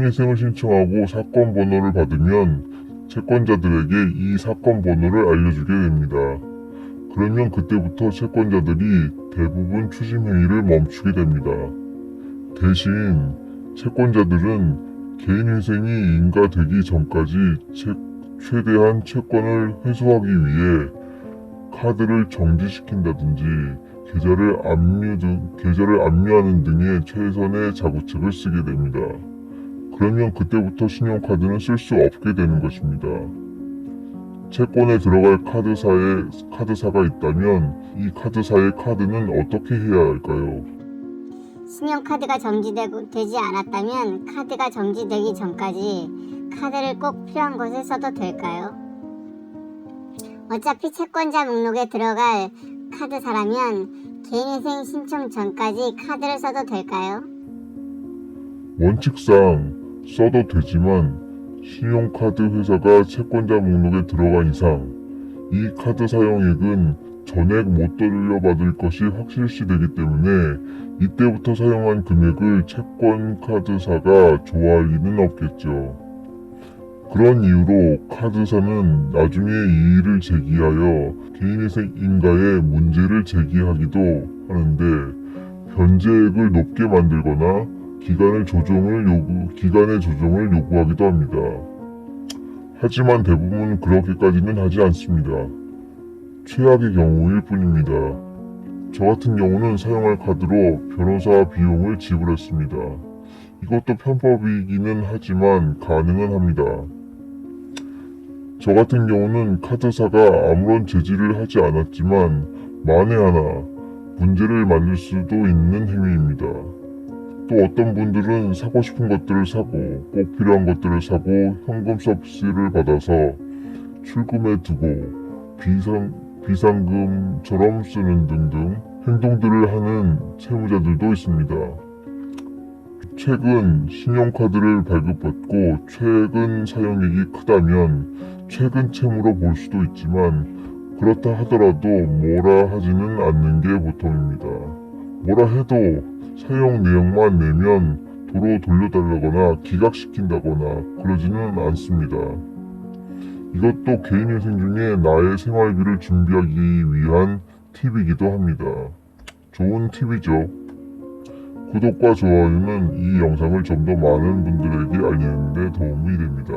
개인회생을 신청하고 사건 번호를 받으면 채권자들에게 이 사건 번호를 알려주게 됩니다. 그러면 그때부터 채권자들이 대부분 추심 행위를 멈추게 됩니다. 대신 채권자들은 개인회생이 인가되기 전까지 채- 최대한 채권을 회수하기 위해 카드를 정지시킨다든지 계좌를 압류 등 계좌를 압류하는 등의 최선의 자구책을 쓰게 됩니다. 그러면 그때부터 신용카드는 쓸 수 없게 되는 것입니다. 채권에 들어갈 카드사에 카드사가 있다면 이 카드사의 카드는 어떻게 해야 할까요? 신용카드가 정지되고 되지 않았다면 카드가 정지되기 전까지 카드를 꼭 필요한 곳에 써도 될까요? 어차피 채권자 목록에 들어갈 카드사라면 개인회생 신청 전까지 카드를 써도 될까요? 원칙상 써도 되지만 신용카드 회사가 채권자 목록에 들어간 이상 이 카드 사용액은 전액 못 돌려받을 것이 확실시 되기 때문에 이때부터 사용한 금액을 채권 카드사가 좋아할 리는 없겠죠. 그런 이유로 카드사는 나중에 이의를 제기하여 개인회생 인가에 문제를 제기하기도 하는데 변제액을 높게 만들거나 기간을 조정을 요구, 기간의 조정을 요구하기도 합니다. 하지만 대부분 그렇게까지는 하지 않습니다. 최악의 경우일 뿐입니다. 저 같은 경우는 사용할 카드로 변호사 비용을 지불했습니다. 이것도 편법이기는 하지만 가능은 합니다. 저 같은 경우는 카드사가 아무런 제지를 하지 않았지만 만에 하나 문제를 만들 수도 있는 행위입니다. 또 어떤 분들은 사고 싶은 것들을 사고 꼭 필요한 것들을 사고 현금 서비스를 받아서 출금해 두고 비상, 비상금처럼 쓰는 등등 행동들을 하는 채무자들도 있습니다. 최근 신용카드를 발급받고 최근 사용액이 크다면 최근 채무로 볼 수도 있지만 그렇다 하더라도 뭐라 하지는 않는 게 보통입니다. 뭐라 해도 사용 내역만 내면 도로 돌려달라거나 기각시킨다거나 그러지는 않습니다. 이것도 개인회생 중에 나의 생활비를 준비하기 위한 팁이기도 합니다. 좋은 팁이죠. 구독과 좋아요는 이 영상을 좀 더 많은 분들에게 알리는 데 도움이 됩니다.